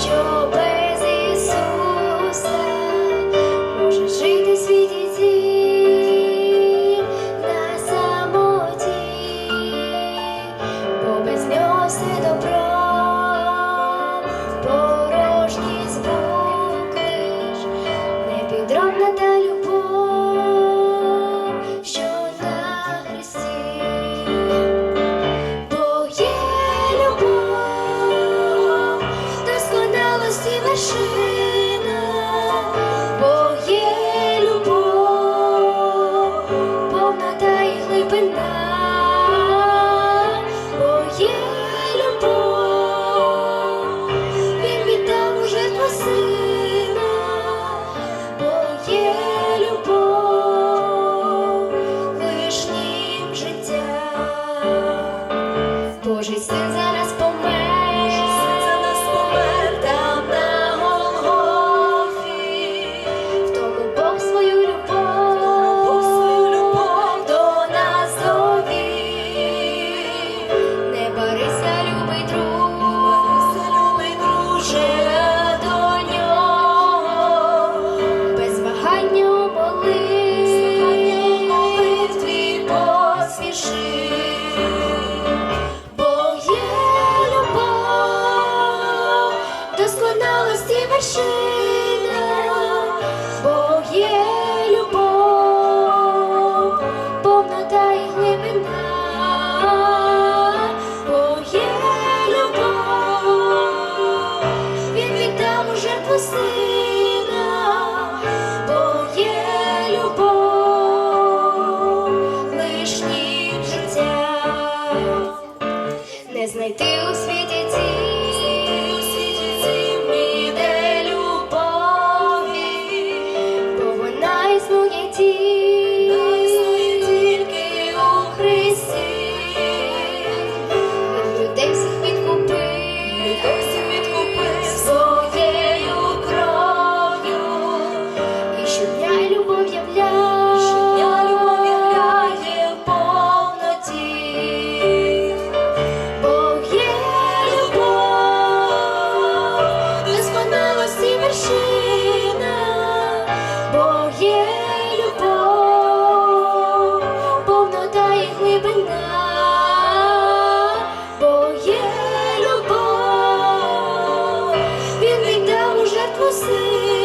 Show. пустина, бо любов, лиш ніж життя, не знайти у світі. never see.